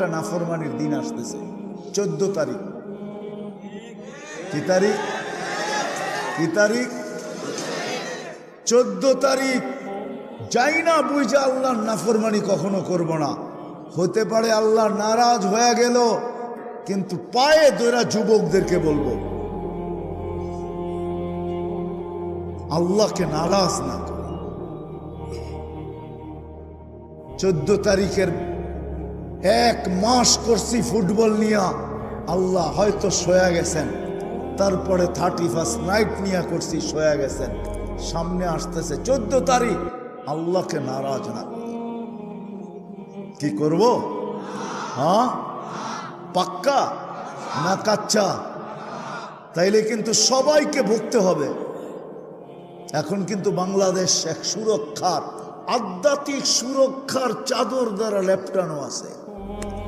একটা নাফরমানির দিন আসতেছে। চোদ্দ তারিখ। কি তারিখ? কি তারিখ? চোদ্দ তারিখ। যাই না বুঝে আল্লাহর নাফরমানি কখনো করব না। হতে পারে আল্লাহ নারাজ হয়ে গেল, কিন্তু পায়ে দৈরা যুবকদেরকে বলব, আল্লাহকে নারাজ না চোদ্দ তারিখের এক মাস করছি ফুটবল নিয়ে। আল্লাহ হয়তো সয়া গেছেন। তারপরে থার্টি ফার্স্ট নাইট নিয়ে করছি, সয়া গেছেন। সামনে আসতেছে চোদ্দ তারিখ। আল্লাহকে নারাজ না। কি করব? হ্যাঁ? পাক্কা? না কাচ্চা? তাইলে কিন্তু সবাইকে ভুগতে হবে। এখন কিন্তু বাংলাদেশ এক সুরক্ষার আধ্যাত্মিক সুরক্ষার চাদর দ্বারা লেপটানো আছে।